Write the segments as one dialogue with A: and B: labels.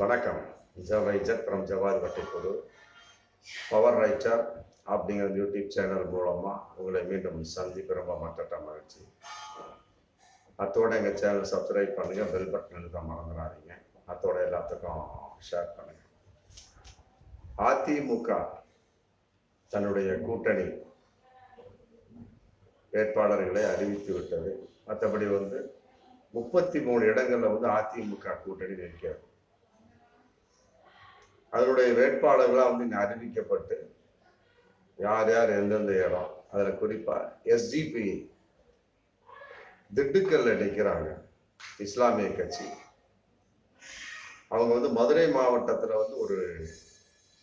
A: வணக்கம். ஜவை இஜத் ஃப்ரம் ஜவாத் வட்டிக்குழு. பவர் ரைட்டர் அப்படிங்கிற யூடியூப் சேனல் மூலமாக உங்களை மீண்டும் சந்திப்பு ரொம்ப மற்ற மகிழ்ச்சி. அத்தோட எங்கள் சேனல் சப்ஸ்கிரைப் பண்ணுங்கள் பெல் பட்டன் எழுத மறந்துடாதீங்க. அத்தோட எல்லாத்துக்கும் ஷேர் பண்ணுங்கள் அதிமுக தன்னுடைய கூட்டணி வேட்பாளர்களை அறிவித்து விட்டது. மற்றபடி வந்து முப்பத்தி மூணு இடங்களில் வந்து அதிமுக கூட்டணி நிற்கிறது. அதனுடைய வேட்பாளர்களாக வந்து இங்க அறிவிக்கப்பட்டு யார் யார் எந்தெந்த இடம் அதில் குறிப்பாக எஸ்டிபி திண்டுக்கல்ல நிற்கிறாங்க இஸ்லாமிய கட்சி. அவங்க வந்து மதுரை மாவட்டத்தில் வந்து ஒரு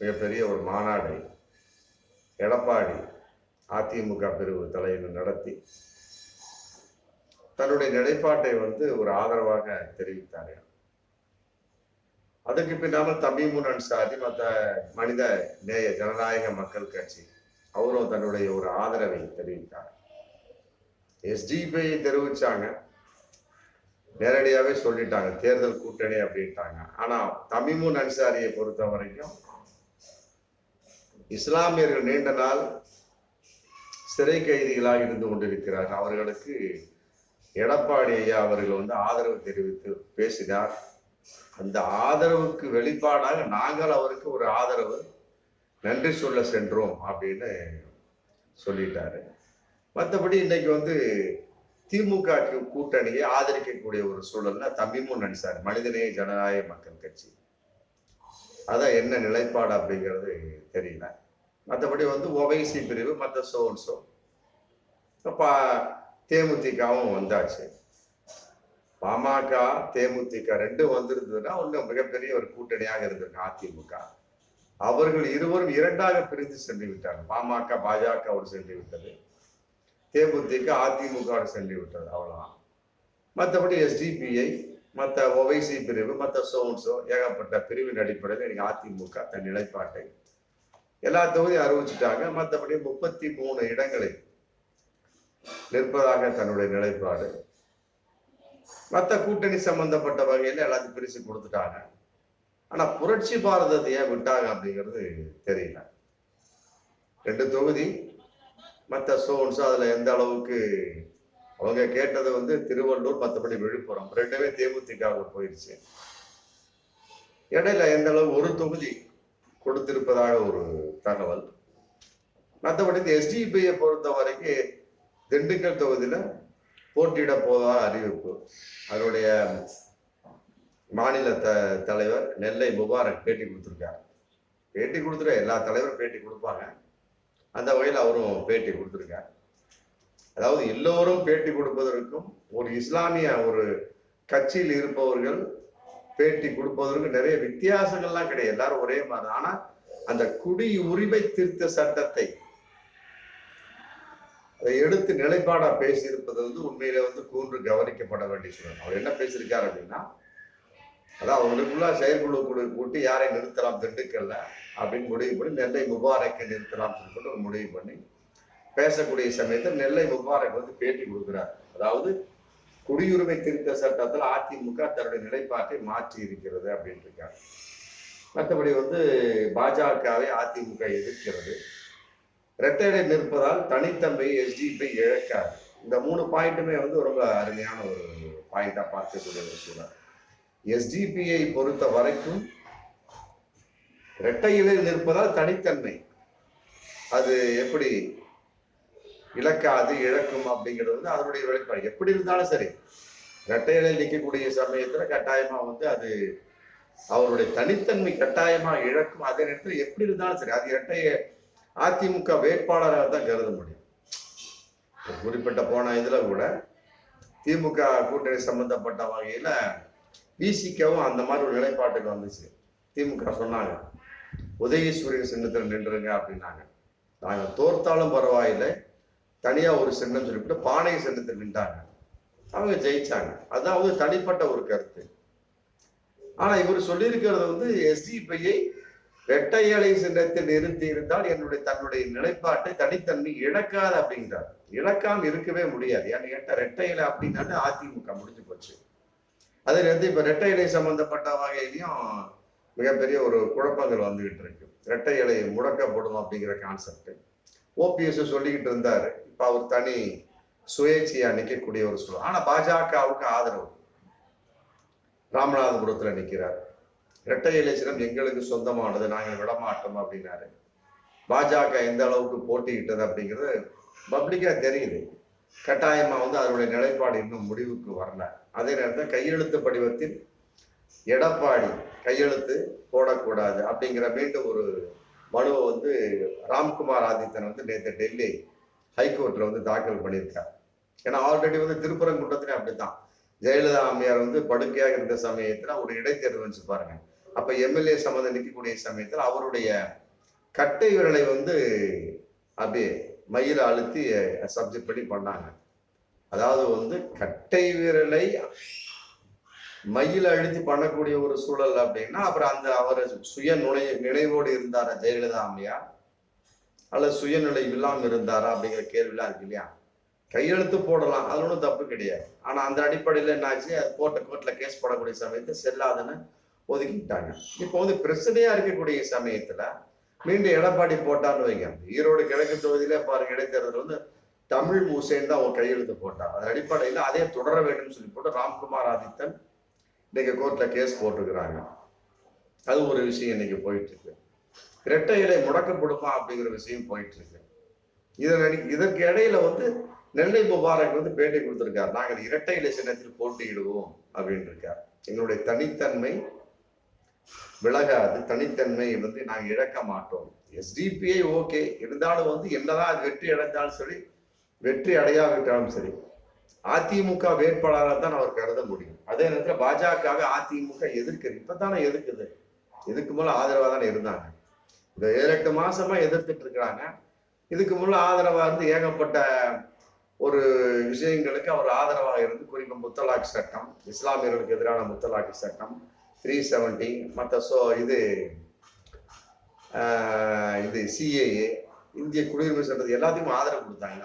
A: மிகப்பெரிய ஒரு மாநாடை எடப்பாடி அதிமுக பிரிவு தலைவர் நடத்தி தன்னுடைய நிலைப்பாட்டை வந்து ஒரு ஆதரவாக தெரிவித்தார்கள் அதுக்கு பின்னாமல் தமிமுன் அன்சாரி மற்ற மனித நேய ஜனநாயக மக்கள் கட்சி அவரும் தன்னுடைய ஒரு ஆதரவை தெரிவித்தார். எஸ்டிபி தெரிவிச்சாங்க. நேரடியாவே சொல்லிட்டாங்க தேர்தல் கூட்டணி அப்படின்ட்டாங்க. ஆனா தமிமுன் அன்சாரியை பொறுத்த வரைக்கும் இஸ்லாமியர்கள் நீண்ட நாள் சிறை கைதிகளாக இருந்து கொண்டிருக்கிறார்கள். அவர்களுக்கு எடப்பாடி ஐயா அவர்கள் வந்து ஆதரவு தெரிவித்து பேசினார். அந்த ஆதரவுக்கு வெளிப்பாடாக நாங்கள் அவருக்கு ஒரு ஆதரவு நன்றி சொல்ல சென்றோம் அப்படின்னு சொல்லிட்டாரு. மற்றபடி இன்னைக்கு வந்து திமுக கூட்டணியை ஆதரிக்கக்கூடிய ஒரு சூழல்னா தம்பிமும் நடிச்சார் மனிதநேய ஜனநாயக மக்கள் கட்சி. அதான் என்ன நிலைப்பாடு அப்படிங்கிறது தெரியல. மற்றபடி வந்து ஒவைசி பிரிவு மற்ற சோன்சோ அப்போ தேமுதிகவும் வந்தாச்சு. பாமக தேமுதிக ரெண்டும் வந்திருந்ததுன்னா ஒன்றும் மிகப்பெரிய ஒரு கூட்டணியாக இருந்திருக்கு அதிமுக. அவர்கள் இருவரும் இரண்டாக பிரிந்து சென்று விட்டாங்க பாமக பாஜகவோடு சென்று விட்டது தேமுதிக அதிமுக சென்று விட்டது அவ்வளவுதான் மற்றபடி எஸ்டிபிஐ மற்ற ஒவைசி பிரிவு மற்ற சோன்ஸோ ஏகப்பட்ட பிரிவின் அடிப்படையில் இன்னைக்கு அதிமுக தன் நிலைப்பாட்டை எல்லா தொகுதியும் அறிவிச்சுட்டாங்க. மற்றபடி முப்பத்தி மூணு இடங்களில் நிற்பதாக தன்னுடைய நிலைப்பாடு. மற்ற கூட்டணி சம்பந்தப்பட்ட வகையில் எல்லாத்தையும் பிரிச்சு கொடுத்துட்டாங்க. ஆனா புரட்சி பாரதத்தை ஏன் விட்டாங்க அப்படிங்கிறது தெரியல. ரெண்டு தொகுதி மற்ற ஸ்டோன்ஸ் அதுல எந்த அளவுக்கு அவங்க கேட்டது வந்து திருவள்ளூர் மற்றபடி விழுப்புரம் ரெண்டுமே தேமுதிகவுக்கு போயிடுச்சு இடையில எந்த அளவு ஒரு தொகுதி கொடுத்திருப்பதாக ஒரு தகவல். மற்றபடி இந்த எஸ்டிபியை பொறுத்த வரைக்கும் திண்டுக்கல் தொகுதியில போட்டியிட போவதா அறிவிப்பு. அதனுடைய மாநில த தலைவர் நெல்லை முபாரக் பேட்டி கொடுத்துருக்காரு. பேட்டி கொடுத்துரு எல்லா தலைவரும் பேட்டி கொடுப்பாங்க. அந்த வகையில் அவரும் பேட்டி கொடுத்துருக்காரு. அதாவது எல்லோரும் பேட்டி கொடுப்பதற்கும் ஒரு இஸ்லாமிய ஒரு கட்சியில் இருப்பவர்கள் பேட்டி கொடுப்பதற்கு நிறைய வித்தியாசங்கள்லாம் கிடையாது. எல்லாரும் ஒரே மாதிரி. ஆனால் அந்த குடி உரிமை திருத்த சட்டத்தை அதை எடுத்து நிலைப்பாடா பேசியிருப்பது வந்து உண்மையில வந்து கூன்று கவனிக்கப்பட வேண்டிய சூழல். அவர் என்ன பேசியிருக்காரு அப்படின்னா அதான் அவங்களுக்குள்ள செயற்குழு குழு கூட்டி யாரை நிறுத்தலாம் திண்டுக்கல்ல அப்படின்னு முடிவு பண்ணி நெல்லை முபாரக்கை நிறுத்தலாம் சொல்லிட்டு ஒரு முடிவு பண்ணி பேசக்கூடிய சமயத்தில் நெல்லை முபாரக் வந்து பேட்டி கொடுக்குறார். அதாவது குடியுரிமை திருத்த சட்டத்தில் அதிமுக தன்னுடைய நிலைப்பாட்டை மாற்றி இருக்கிறது அப்படின்னு இருக்காங்க. மற்றபடி வந்து பாஜகவை அதிமுக எதிர்க்கிறது. ரெட்டையடை நிற்பதால் தனித்தன்மை எஸ்டிபி இழக்காது. இந்த மூணு பாயிண்ட்டுமே வந்து ரொம்ப அருமையான ஒரு பாயிண்டா பார்க்கக்கூடிய ஒரு சூழல். எஸ்டிபியை பொறுத்த வரைக்கும் இரட்டையிலில் நிற்பதால் தனித்தன்மை. அது எப்படி இழக்காது இழக்கும் அப்படிங்கிறது வந்து அதனுடைய வெளிப்பாடு. எப்படி இருந்தாலும் சரி இரட்டையிலில் நிற்கக்கூடிய சமயத்துல கட்டாயமா வந்து அது அவருடைய தனித்தன்மை கட்டாயமா இழக்கும். அதே நேரத்தில் எப்படி இருந்தாலும் சரி அது இரட்டையை அதிமுக வேட்பாளராக தான் கருத முடியும். குறிப்பிட்ட போன இதுல கூட திமுக கூட்டணி சம்பந்தப்பட்ட வகையில பிசிக்கவும் அந்த மாதிரி ஒரு நிலைப்பாட்டுக்கு வந்துச்சு. திமுக சொன்னாங்க உதயசூரியன் சின்னத்தில் நின்றுங்க அப்படின்னாங்க. நாங்கள் தோர்த்தாலும் பரவாயில்லை தனியாக ஒரு சின்னம் சொல்லிவிட்டு பானை சின்னத்தில் நின்றாங்க. அவங்க ஜெயிச்சாங்க. வந்து தனிப்பட்ட ஒரு கருத்து. ஆனால் இவர் சொல்லியிருக்கிறது வந்து எஸ்டிபிஐ இரட்டை இலை சின்னத்தில் நிறுத்தி இருந்தால் என்னுடைய தன்னுடைய நிலைப்பாட்டை தனித்தன்மை இழக்காது அப்படின்றார். இழக்காம இருக்கவே முடியாது. ஏன்னு கேட்டா இரட்டை இலை அப்படின்னாட்டு அதிமுக முடிஞ்சு போச்சு. அதில் இருந்து இப்ப இரட்டை இலை சம்பந்தப்பட்ட வகையிலையும் மிகப்பெரிய ஒரு குழப்பங்கள் வந்துகிட்டு இருக்கு. இரட்டை இலை முடக்கப்படும் அப்படிங்கிற கான்செப்ட் ஓபிஎஸ் சொல்லிக்கிட்டு இருந்தார். இப்ப அவர் தனி சுயேட்சையா நிற்கக்கூடிய ஒரு சூழல். ஆனா பாஜகவுக்கு ஆதரவு. ராமநாதபுரத்துல நிற்கிறார் இரட்டை இலை சின்னம் எங்களுக்கு சொந்தமானது நாங்கள் விடமாட்டோம் அப்படின்னாரு. பாஜக எந்த அளவுக்கு போட்டியிட்டது அப்படிங்கிறது பப்ளிக்காக தெரியுது. கட்டாயமாக வந்து அதனுடைய நிலைப்பாடு இன்னும் முடிவுக்கு வரல. அதே நேரத்தில் கையெழுத்து படிவத்தில் எடப்பாடி கையெழுத்து போடக்கூடாது அப்படிங்கிற மீண்டும் ஒரு மனுவை வந்து ராம்குமார் ஆதித்தன் வந்து நேற்று டெல்லி ஹைகோர்ட்டில் வந்து தாக்கல் பண்ணியிருக்கார். ஏன்னா ஆல்ரெடி வந்து திருப்பரங்குட்டத்துலேயும் அப்படி தான் ஜெயலலிதா அம்மையார் வந்து படுக்கையாக இருந்த சமயத்தில் ஒரு இடைத்தேர்தல் வச்சு பாருங்க. அப்ப எம்எல்ஏ சம்மந்தம் நிற்கக்கூடிய சமயத்தில் அவருடைய கட்டை விரலை வந்து அப்படியே மயில அழுத்தி சப்ஜெக்ட் பண்ணி பண்ணாங்க. அதாவது வந்து கட்டை விரலை மயில அழுத்தி பண்ணக்கூடிய ஒரு சூழல் அப்படின்னா அப்புறம் அந்த அவர் சுய நுழை நினைவோடு இருந்தாரா ஜெயலலிதா அம்மையா? அல்லது சுயநிலை இல்லாமல் இருந்தாரா அப்படிங்கிற கேள்விலாம் இருக்கு இல்லையா? கையெழுத்து போடலாம் அது ஒன்றும் தப்பு கிடையாது. ஆனா அந்த அடிப்படையில் என்னாச்சு? அது கோர்ட்டை கோர்ட்ல கேஸ் போடக்கூடிய சமயத்தை செல்லாதுன்னு ஒதுக்கிட்டாங்க. இப்போ வந்து பிரச்சனையா இருக்கக்கூடிய சமயத்துல மீண்டும் எடப்பாடி போட்டான்னு வைங்க. ஈரோடு கிழக்கு தொகுதியில பாருங்க இடைத்தேர்தல் வந்து தமிழ் மூசேன் தான் அவன் கையெழுத்து போட்டார் அதன் அடிப்படையில் அதே தொடர வேண்டும் சொல்லி போட்டு ராம்குமார் ஆதித்தன் இன்னைக்கு கோர்ட்ல கேஸ் போட்டிருக்கிறாங்க. அது ஒரு விஷயம் இன்னைக்கு போயிட்டு இருக்கு இரட்டை இலை முடக்கப்படுமா அப்படிங்கிற விஷயம் போயிட்டு இருக்கு இதன் இதற்கு இடையில வந்து நெல்லை முபாரக் வந்து பேட்டி கொடுத்திருக்காரு. நாங்கள் இரட்டை இலை சின்னத்தில் போட்டியிடுவோம் அப்படின்னு இருக்கார் எங்களுடைய தனித்தன்மை விலகாது தனித்தன்மை வந்து நாங்கள் இழக்க மாட்டோம். எஸ்டிபிஐ ஓகே இருந்தாலும் வந்து என்னதான் அது வெற்றி அடைந்தாலும் சரி வெற்றி அடையாவிட்டாலும் சரி அதிமுக வேட்பாளராக தான் அவர் கருத முடியும். அதே நேரத்தில் பாஜகவை அதிமுக எதிர்க்குது. இப்பதானே எதிர்க்குது. இதுக்கு மேல ஆதரவாக தானே இருந்தாங்க. இந்த ஏழு எட்டு மாசமா எதிர்த்துட்டு இருக்கிறாங்க. இதுக்கு முன்ன ஆதரவா இருந்து ஏகப்பட்ட ஒரு விஷயங்களுக்கு அவர் ஆதரவாக இருந்து குறிப்பாக முத்தலாக் சட்டம் இஸ்லாமியர்களுக்கு எதிரான முத்தலாக் சட்டம் த்ரீ செவன்ட்டி மற்ற சோ இது இது சிஏஏ இந்திய குடியுரிமை சட்டத்துக்கு எல்லாத்துக்கும் ஆதரவு கொடுத்தாங்க.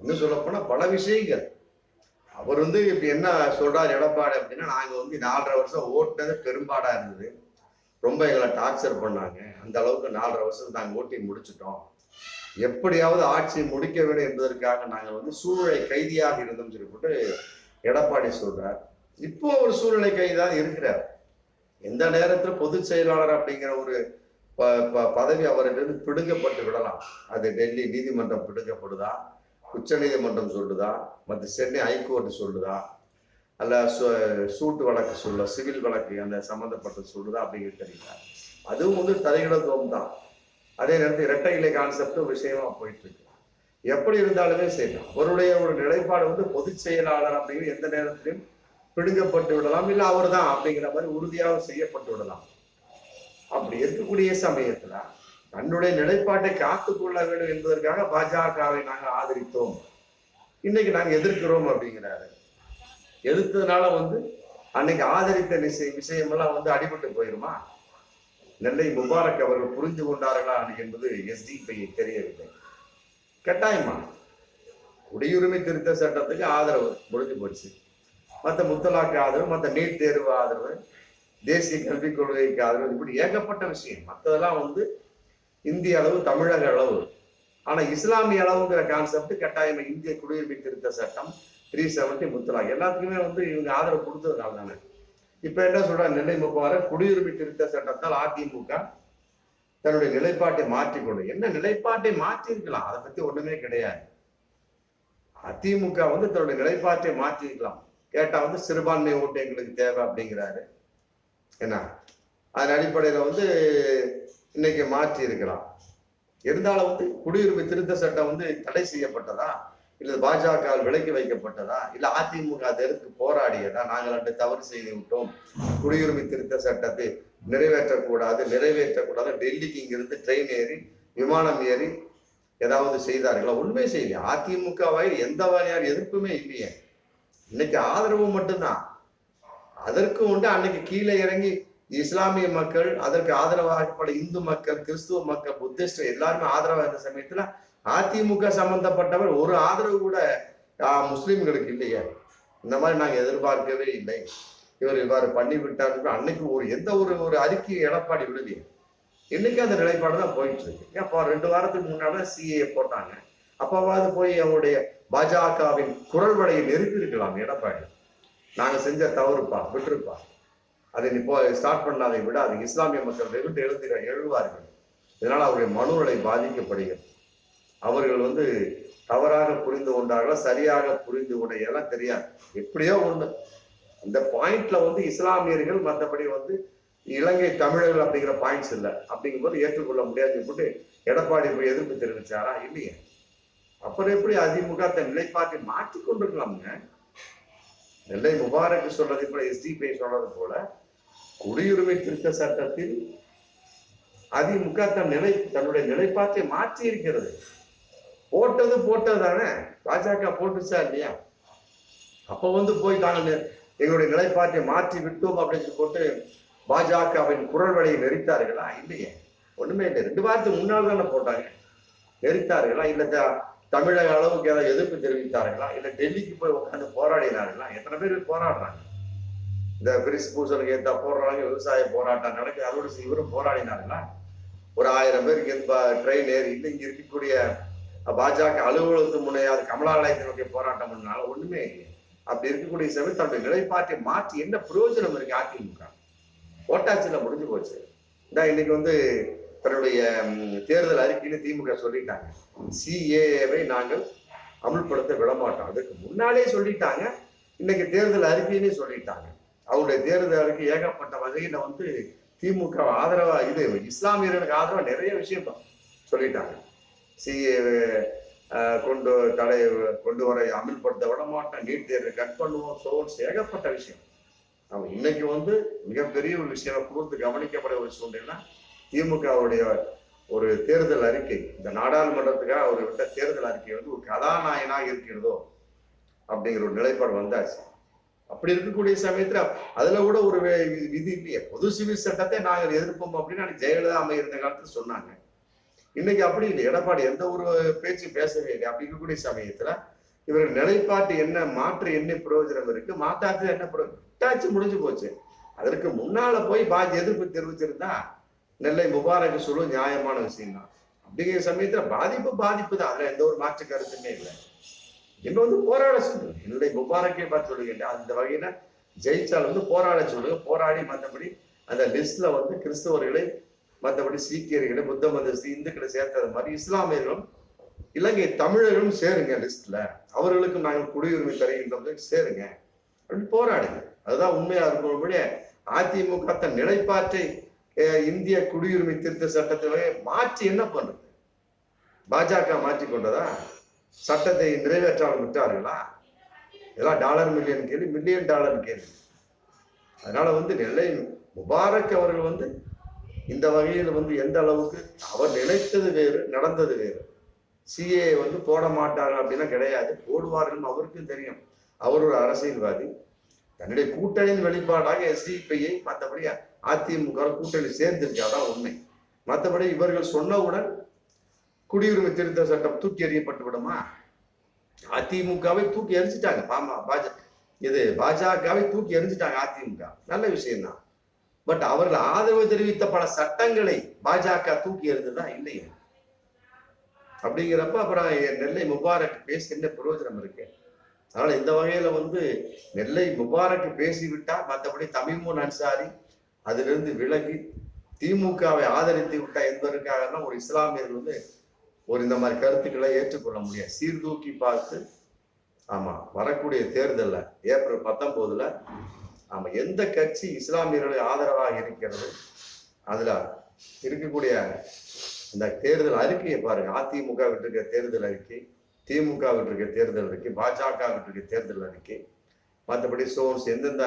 A: இன்னும் சொல்லப்போனால் பல விஷயங்கள். அவர் வந்து இப்படி என்ன சொல்றாரு எடப்பாடி அப்படின்னா நாங்கள் வந்து நாலரை வருஷம் ஓட்டினது பெரும்பாடாக இருந்தது. ரொம்ப எங்களை டார்ச்சர் பண்ணாங்க. அந்த அளவுக்கு நாலரை வருஷம் நாங்கள் ஓட்டி முடிச்சிட்டோம். எப்படியாவது ஆட்சி முடிக்க வேண்டும் என்பதற்காக நாங்கள் வந்து சூழலை கைதியாக இருந்தோம் சொல்லி போட்டு எடப்பாடி சொல்றார். இப்போ ஒரு சூழ்நிலை கைதாக இருக்கிறார். எந்த நேரத்தில் பொதுச் செயலாளர் அப்படிங்கிற ஒரு பதவி அவரிடம் பிடுங்கப்பட்டு விடலாம். அது டெல்லி நீதிமன்றம் பிடுங்கப்படுதா? உச்ச நீதிமன்றம் சொல்லுதா? மற்ற சென்னை ஹைகோர்ட் சொல்லுதா? அல்ல சூட்டு வழக்கு சொல்ல சிவில் வழக்கு அந்த சம்மந்தப்பட்ட சொல்லுதா அப்படிங்கிறது தெரியல. அதுவும் வந்து தலையிடத்துவம் தான் அதே நேரத்தில் இரட்டை இலை கான்செப்டும் விஷயமா போயிட்டு இருக்கு எப்படி இருந்தாலுமே சரி அவருடைய ஒரு நிலைப்பாடு வந்து பொதுச் செயலாளர் அப்படிங்கிற எந்த நேரத்திலும் பிடுங்கப்பட்டு விடலாம் இல்லை அவர் தான் அப்படிங்கிற மாதிரி உறுதியாக செய்யப்பட்டு விடலாம். அப்படி இருக்கக்கூடிய சமயத்துல தன்னுடைய நிலைப்பாட்டை காத்துக்கொள்ள வேண்டும் என்பதற்காக பாஜகவை நாங்கள் ஆதரித்தோம். இன்னைக்கு நாங்க எதிர்க்கிறோம் அப்படிங்கிறாரு. எதிர்த்ததுனால வந்து அன்னைக்கு ஆதரித்த விஷயமெல்லாம் வந்து அடிபட்டு போயிருமா? நெல்லை முபாரக் அவர்கள் புரிந்து கொண்டார்களா என்பது எஸ்டிபி தெரியவில்லை. கட்டாயமா? குடியுரிமை திருத்த சட்டத்துக்கு ஆதரவு முடிஞ்சு போச்சு. மற்ற முத்தலாக்கு ஆதரவு மற்ற நீட் தேர்வு ஆதரவு தேசிய கல்விக் கொள்கைக்கு ஆதரவு இப்படி ஏகப்பட்ட விஷயம். மற்றதெல்லாம் வந்து இந்திய அளவு தமிழக அளவு. ஆனா இஸ்லாமிய அளவுங்கிற கான்செப்ட் கட்டாயம் இந்திய குடியுரிமை திருத்த சட்டம் த்ரீ செவன்டி முத்தலாக். எல்லாத்துக்குமே வந்து இவங்க ஆதரவு கொடுத்ததுனால தானே. இப்ப என்ன சொல்ற நெல்லை முப்பார குடியுரிமை திருத்த சட்டத்தால் அதிமுக தன்னுடைய நிலைப்பாட்டை மாற்றிக்கொள்ளும் என்ன நிலைப்பாட்டை மாற்றி இருக்கலாம் அதை பத்தி ஒண்ணுமே கிடையாது. அதிமுக வந்து தன்னுடைய நிலைப்பாட்டை மாற்றி கேட்டால் வந்து சிறுபான்மை ஓட்டு எங்களுக்கு தேவை அப்படிங்கிறாரு. என்ன? அதன் அடிப்படையில் வந்து இன்னைக்கு மாற்றி இருக்கலாம். இருந்தாலும் வந்து குடியுரிமை திருத்த சட்டம் வந்து தடை செய்யப்பட்டதா? இல்லை பாஜக விலக்கி வைக்கப்பட்டதா? இல்லை அதிமுக அதற்கு போராடியதா? நாங்கள் அன்று தவறு செய்து விட்டோம். குடியுரிமை திருத்த சட்டத்தை நிறைவேற்றக்கூடாது நிறைவேற்றக்கூடாது. டெல்லிக்கு இங்கிருந்து ட்ரெயின் ஏறி விமானம் ஏறி ஏதாவது செய்தார்களா? உண்மை செய்யலையா அதிமுகவை எந்த வகையான எதிர்ப்புமே இல்லையே. இன்னைக்கு ஆதரவு மட்டும்தான். அதற்கு உண்டு அன்னைக்கு கீழே இறங்கி இஸ்லாமிய மக்கள் அதற்கு ஆதரவாகப்பட இந்து மக்கள் கிறிஸ்துவ மக்கள் புத்திஸ்ட் எல்லாருமே ஆதரவாக இருந்த சமயத்துல அதிமுக சம்பந்தப்பட்டவர் ஒரு ஆதரவு கூட முஸ்லிம்களுக்கு இல்லையா. இந்த மாதிரி நாங்க எதிர்பார்க்கவே இல்லை. இவர் இவ்வாறு பண்ணி விட்டார் அன்னைக்கு ஒரு எந்த ஒரு ஒரு அறிக்கையை எடப்பாடி விடலையே இன்னைக்கு அந்த நிலைப்பாடு தான் போயிட்டு இருக்கு. அப்போ ரெண்டு வாரத்துக்கு முன்னாடி சிஏ போட்டாங்க. அப்பவாவது போய் அவங்களுடைய பாஜகவின் குரல் வலையை நெருப்பி எடப்பாடி. நாங்க செஞ்ச தவறுப்பா விட்டுருப்பா. அதை நீ போ ஸ்டார்ட் பண்ணாதை விட. அது இஸ்லாமிய மக்கள் வெகுண்டு எழுதி எழுவார்கள் இதனால் அவருடைய மனநிலை பாதிக்கப்படுகிறது. அவர்கள் வந்து தவறாக புரிந்து கொண்டார்களா சரியாக புரிந்து கொண்டையெல்லாம் தெரியாது. எப்படியோ ஒண்ணு. இந்த பாயிண்ட்ல வந்து இஸ்லாமியர்கள் மற்றபடி வந்து இலங்கை தமிழர்கள் அப்படிங்கிற பாயிண்ட்ஸ் இல்லை. அப்படிங்கும்போது ஏற்றுக்கொள்ள முடியாதுன்னு போட்டு எடப்பாடி போய் எதிர்ப்பு தெரிவிச்சாரா? இல்லையே. அப்புறம் எப்படி அதிமுக தன் நிலைப்பாட்டை மாற்றி கொண்டிருக்கலாமுங்க? நெல்லை முபாரக் சொல்றது போல எஸ்டிபிஐ சொல்றது போல குடியுரிமை திருத்த சட்டத்தில் அதிமுக தன் நிலை தன்னுடைய நிலைப்பாட்டை மாற்றி இருக்கிறது போட்டது போட்டது தானே பாஜக போட்டுச்சா இல்லையா? அப்ப வந்து போய் தாங்க எங்களுடைய நிலைப்பாட்டை மாற்றி விட்டோம் அப்படின்னு சொல்லி போட்டு பாஜகவின் குரல் வழியை நெறித்தார்களா இல்லையே. ஒண்ணுமே இல்லை. ரெண்டு வாரத்துக்கு முன்னால் தானே போட்டாங்க. நெறித்தார்களா இல்ல தமிழக அளவுக்கு ஏதாவது எதிர்ப்பு தெரிவித்தார்களா? இல்ல டெல்லிக்கு போய் உட்காந்து போராடினார்களா? எத்தனை பேர் போராடுறாங்க? இந்த பிரிஸ் பூசலுக்கு ஏத்தா போடுறாங்க விவசாய போராட்டம் நடக்குது. அதோட இவரும் போராடினார்களா? ஒரு ஆயிரம் பேருக்கு எந்த ட்ரெயின் ஏறி இல்லை இங்க இருக்கக்கூடிய பாஜக அலுவலகத்து முனையாது கமலாலயத்தினுடைய போராட்டம் பண்ணால ஒண்ணுமே இல்லை அப்படி இருக்கக்கூடிய சமயம் தன்னுடைய நிலைப்பாட்டை மாற்றி என்ன பிரயோஜனம் இருக்கு? அதிமுக. ஓட்டாட்சியில முடிஞ்சு போச்சு. இந்த இன்னைக்கு வந்து தன்னுடைய தேர்தல் அறிக்கைன்னு திமுக சொல்லிட்டாங்க. சிஏஏவை நாங்கள் அமுல்படுத்த விடமாட்டோம். அதுக்கு முன்னாலே சொல்லிட்டாங்க. இன்னைக்கு தேர்தல் அறிக்கைன்னு சொல்லிட்டாங்க. அவருடைய தேர்தல் அறிக்கை ஏகப்பட்ட வகையில வந்து திமுக ஆதரவா இது இஸ்லாமியர்களுக்கு ஆதரவா நிறைய விஷயம் சொல்லிட்டாங்க. சிஏ கொண்டு தடை கொண்டு வர அமல்படுத்த விட மாட்டோம் நீட் தேர்வை கட் பண்ணுவோம் சோர்ஸ் ஏகப்பட்ட விஷயம். அவன் இன்னைக்கு வந்து மிகப்பெரிய ஒரு விஷயம் கூர்ந்து கவனிக்கப்பட ஒரு சூழ்நிலை. திமுகவுடைய ஒரு தேர்தல் அறிக்கை இந்த நாடாளுமன்றத்துக்காக அவர் விட்ட தேர்தல் அறிக்கை வந்து ஒரு கதாநாயகனாக இருக்கிறதோ அப்படிங்கிற ஒரு நிலைப்பாடு வந்தாச்சு. அப்படி இருக்கக்கூடிய சமயத்துல அதுல கூட ஒரு விதி இல்லையே. பொது சிவில் சட்டத்தை நாங்கள் எதிர்ப்போம் அப்படின்னு ஜெயலலிதா அமைந்த இருந்த காலத்துல சொன்னாங்க. இன்னைக்கு அப்படி இல்லை. எடப்பாடி எந்த ஒரு பேச்சு பேசவே இல்லை. அப்படி இருக்கக்கூடிய சமயத்துல இவர்கள் நிலைப்பாட்டு என்ன மாற்று என்ன பிரயோஜனம் இருக்கு? மாத்தாத்து என்ன பிரயோஜனம் விட்டாச்சு முடிஞ்சு போச்சு. அதற்கு முன்னால போய் பாஜ எதிர்ப்பு தெரிவிச்சிருந்தா நெல்லை முபாரக் சொல்லு நியாயமான விஷயம் தான் அப்படிங்கிற சமயத்துல பாதிப்பு பாதிப்பு தான் அதுல எந்த ஒரு மாற்று கருத்துமே இல்லை. இன்னும் வந்து போராட சொல்லுங்க. நெல்லை முபாரக்கே பார்த்து சொல்லுங்க அந்த வகையில ஜெயிச்சால் வந்து போராட சொல்லுங்க. போராடி மற்றபடி அந்த லிஸ்ட்ல வந்து கிறிஸ்தவர்களை மற்றபடி சீக்கியர்களை புத்த மதஸ்தி இந்துக்களை சேர்த்தது மாதிரி இஸ்லாமியர்களும் இலங்கை தமிழர்களும் சேருங்க லிஸ்ட்ல. அவர்களுக்கும் நாங்கள் குடியுரிமை தருகின்றது சேருங்க. அப்படின்னு போராடுங்க. அதுதான் உண்மையா இருக்கும் அதிமுக தன் நிலைப்பாட்டை இந்திய குடியுரிமை திருத்த சட்டத்தை மாற்றி என்ன பண்ணுது? பாஜக மாற்றி கொண்டதா? சட்டத்தை நிறைவேற்றாமல் விட்டார்களா? இதெல்லாம் டாலர் மில்லியன் கேள்வி மில்லியன் டாலர் கேள்வி. அதனால வந்து நெல்லை முபாரக் அவர்கள் வந்து இந்த வகையில் வந்து எந்த அளவுக்கு அவர் நினைத்தது வேறு நடந்தது வேறு. சிஏ வந்து போட மாட்டாங்க அப்படின்னா கிடையாது. போடுவார்கள் அவருக்கும் தெரியும். அவர் ஒரு அரசியல்வாதி. தன்னுடைய கூட்டணியின் வெளிப்பாடாக எஸ்டிபிஐ மற்றபடி அதிமுக கூட்டணி சேர்ந்திருக்காதான் உண்மை. மற்றபடி இவர்கள் சொன்னவுடன் குடியுரிமை திருத்த சட்டம் தூக்கி எறியப்பட்டு விடுமா? அதிமுகவை தூக்கி எரிஞ்சிட்டாங்க பாமா பாஜ இது பாஜகவை தூக்கி எரிஞ்சிட்டாங்க அதிமுக. நல்ல விஷயம்தான். பட் அவர்கள் ஆதரவு தெரிவித்த பல சட்டங்களை பாஜக தூக்கி எறிந்ததா இல்லையே? அப்படிங்கிறப்ப அப்புறம் நெல்லை முபாரக் பேசி என்ன பிரயோஜனம் இருக்கு? அதனால இந்த வகையில வந்து நெல்லை முபாரக் பேசிவிட்டா மற்றபடி தமிமுன் அன்சாரி அதிலிருந்து விலகி திமுகவை ஆதரித்து விட்டா என்பதற்காக தான் ஒரு இஸ்லாமியர்கள் வந்து ஒரு இந்த மாதிரி கருத்துக்களை ஏற்றுக்கொள்ள முடியாது. சீர்தூக்கி பார்த்து ஆமாம் வரக்கூடிய தேர்தலில் ஏப்ரல் பத்தொம்போதில் ஆமாம் எந்த கட்சி இஸ்லாமியர்களுக்கு ஆதரவாக இருக்கிறது? அதில் இருக்கக்கூடிய இந்த தேர்தல் அறிக்கையை பாருங்கள் அதிமுக விட்டுருக்க தேர்தல் அறிக்கை திமுக விட்டிருக்க தேர்தல் அறிக்கை பாஜக விட்டிருக்க தேர்தல் அறிக்கை மற்றபடி சோர்ஸ் எந்தெந்த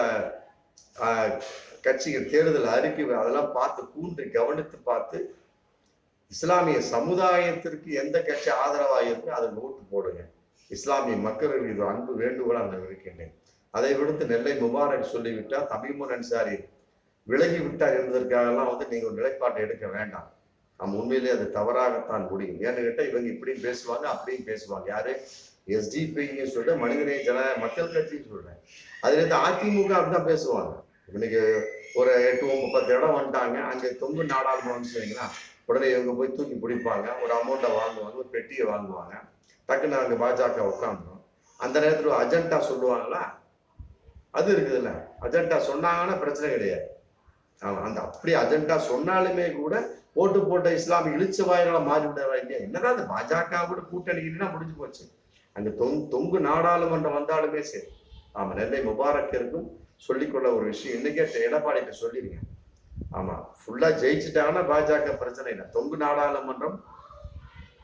A: கட்சிகள் தேர்தல் அறிக்கை அதெல்லாம் பார்த்து கூண்டு கவனித்து பார்த்து இஸ்லாமிய சமுதாயத்திற்கு எந்த கட்சி ஆதரவாக இருக்கோ அதை ஓட்டு போடுங்க. இஸ்லாமிய மக்களுக்கு இது அன்பு வேண்டுகோளாக நான் இருக்கின்றேன். அதை விடுத்து நெல்லை முபாரக் சொல்லிவிட்டால் தமிமுன் அன்சாரி விலகி விட்டார் என்பதற்காகலாம் வந்து நீங்க ஒரு நிலைப்பாட்டை எடுக்க வேண்டாம். நம்ம உண்மையிலேயே அது தவறாகத்தான் முடியும். ஏன்னு கேட்டால் இவங்க இப்படியும் பேசுவாங்க அப்படியும் பேசுவாங்க. யாரு? எஸ்டிபிங்க சொல்லிட்டு மனிதநேய ஜன மக்கள் கட்சின்னு சொல்றேன். அதுல இருந்து அதிமுக அப்படிதான் பேசுவாங்க. இன்னைக்கு ஒரு எட்டு முப்பத்து இடம் வந்துட்டாங்க. அங்கே தொங்கு நாடாளுமன்றம்னு சொன்னீங்கன்னா உடனே இவங்க போய் தூக்கி பிடிப்பாங்க. ஒரு அமௌண்ட்டை வாங்குவாங்க ஒரு பெட்டியை வாங்குவாங்க. டக்குன்னு அங்கே பாஜக உட்காந்துரும். அந்த நேரத்தில் ஒரு அஜெண்டா சொல்லுவாங்களா? அது இருக்குதுல்ல. அஜெண்டா சொன்னாங்கன்னா பிரச்சனை கிடையாது. ஆமாம் அந்த அப்படி அஜெண்டா சொன்னாலுமே கூட ஓட்டு போட்ட இஸ்லாமிய இழிச்ச வாயிலால மாறி விடுறாங்க. என்னதான் பாஜக கூட கூட்டணிக்கிட்டின்னா முடிஞ்சு போச்சு. அந்த தொங் தொங்கு நாடாளுமன்றம் வந்தாலுமே சரி. ஆமா நெல்லை முபாரக்கிற்கும் சொல்லிக்கொள்ள ஒரு விஷயம். இன்னைக்கே எடப்பாடிட்ட சொல்லிருங்க. ஆமா ஃபுல்லா ஜெயிச்சுட்டாங்கன்னா பாஜக பிரச்சனை இல்லை. தொங்கு நாடாளுமன்றம்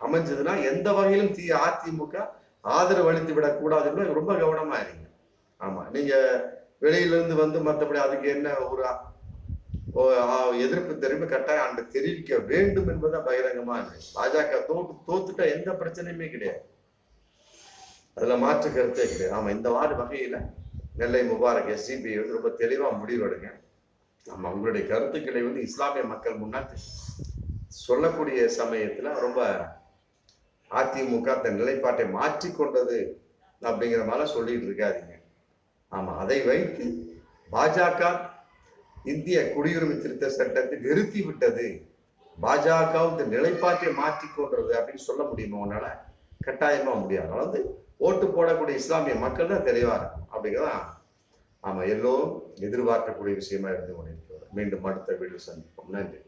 A: அமைஞ்சதுன்னா எந்த வகையிலும் தி அதிமுக ஆதரவு அளித்து விடக்கூடாதுன்னு ரொம்ப கவனமா இருங்க. ஆமா நீங்க வெளியிலேருந்து வந்து மற்றபடி அதுக்கு என்ன ஒரு ஓ, எதிர்ப்பு தெரிவிப்பு கட்டாயம் அன்று தெரிவிக்க வேண்டும் என்பதுதான் பகிரங்கமா இருக்கு பாஜக தோத்து தோத்துட்டா எந்த பிரச்சனையுமே கிடையாது. அதுல மாற்று கருத்தே கிடையாது. ஆமா இந்த வார்டு வகையில நெல்லை முபாரக் எஸ்சிபி வந்து ரொம்ப தெளிவா முடிவெடுங்க நம்ம உங்களுடைய கருத்துக்களை வந்து இஸ்லாமிய மக்கள் முன்னாடி சொல்லக்கூடிய சமயத்துல ரொம்ப அதிமுக தன் நிலைப்பாட்டை மாற்றி கொண்டது அப்படிங்கிற மாதிரி சொல்லிட்டு இருக்காதிங்க. ஆமா அதை வைத்து பாஜக இந்திய குடியுரிமை திருத்த சட்டத்தை நிறுத்தி விட்டது. பாஜக இந்த நிலைப்பாட்டை மாற்றிக்கொண்டது அப்படின்னு சொல்ல முடியுமா? உன்னால கட்டாயமா முடியாது. அதனால வந்து ஓட்டு போடக்கூடிய இஸ்லாமிய மக்கள் தான் தெளிவா இருக்கும். அப்படிங்கிறதா? ஆமா எல்லோரும் எதிர்பார்க்கக்கூடிய விஷயமா இருந்து கொண்டிருக்கிறது மீண்டும் அடுத்த வீடியோ சந்திப்போம். நன்றி.